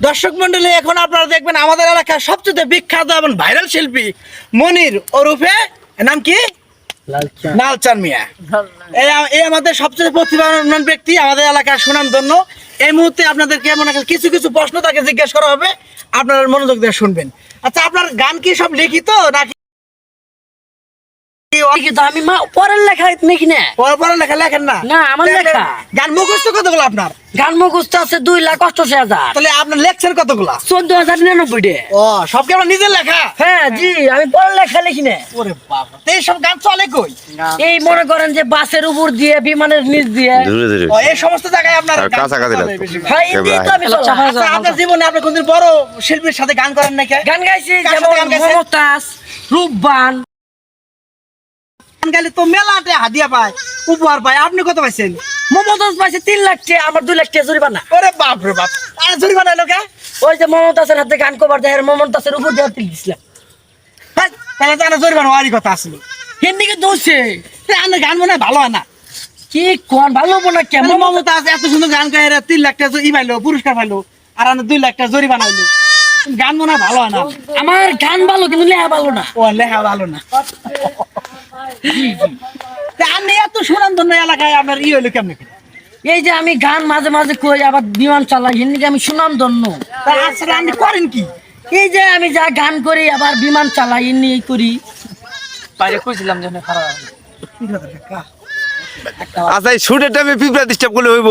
দর্শক মন্ডলী এখন আপনারা দেখবেন আমাদের এলাকার সবচেয়ে বিখ্যাত এবং ভাইরাল শিল্পী মনির ওরুফে নাম কি? লালচান মিয়া। এই আমাদের সবচেয়ে প্রতিভাবান ব্যক্তি আমাদের এলাকার সুনামধন্য এই মুহূর্তে আপনাদেরকে এমন একটা কিছু কিছু প্রশ্ন তাকে জিজ্ঞেস করা হবে। আপনারা মনোযোগ দিয়ে শুনবেন। আচ্ছা আপনার গান কি সব লিখিত নাকি কিন্তু আমি মা পরের লেখা নাকি না। পড়া পড়া লেখা লেখেন না। না, আমার লেখা। গান মুখস্থ কতগুলো আপনার? গান মুখস্থ আছে দুই লাখ অষ্টআশি হাজার। তাহলে আপনার লেখছেন কতগুলা? চোদ্দ হাজার নিরানব্বই ও সব কি আপনার নিজের লেখা? হ্যাঁ জি আমি পরের লেখা লিখি না। ওরে বাবা তো এইসব গান চলে কই? এই মনে করেন যে বাসের উপর দিয়ে বিমানের নিচ দিয়ে। ও এই সমস্ত জায়গায় আপনার। হ্যাঁ তো আমি আচ্ছা, আপনার জীবনে আপনি কোনদিন বড় শিল্পীর সাথে গান করেন নাকি? গান গাইছি কার যেমন মমতাজ রূপবান। গাইলে তো মেলাতে হাদিয়া পায় উপহার পায়। আপনি কত পাইছেন? মমতাজ পাইছে তিন লাখ টাকা আমার দুই লাখ টাকা জরিমানা। ওরে বাপ রে বাপ। আরে জরিমানা এলো কে? ওই যে মমতাজের হাতে গান কবার দেয় মমতাজের উপর দিয়ে তিল দিছিলাম। হ্যাঁ, তাহলে তো আনা জরিমানা হওয়ারই কথা আসলো হিন্দি কে দোষে আনে গান মনে ভালো হয় না। কি কোন ভালো কেমন কেমন মমতা আছে এত সুন্দর গান গায়ে তিন লাখ টাকা ই পাইলো পুরস্কার পাইলো আর আনে দুই লাখ টাকা জরিমানা হইল। গান মনে ভালো না। আমার গান ভালো কিন্তু লেখা ভালো না। ও লেখা ভালো না। আপনি এত সুনাম ধন্য এলাকায় আপনার ই হইল কেমনে এই যে আমি গান মাঝে মাঝে কই আবার বিমান চালাই হিন্দিকে আমি সুনাম ধন্য আসলে আপনি করেন কি? এই যে আমি যা গান করি আবার বিমান চালাই এই করি। বাইরে কইছিলাম যে খারাপ আচ্ছা এই শুটের টাইমে পিঁপড়া ডিস্টার্ব করলে হইব।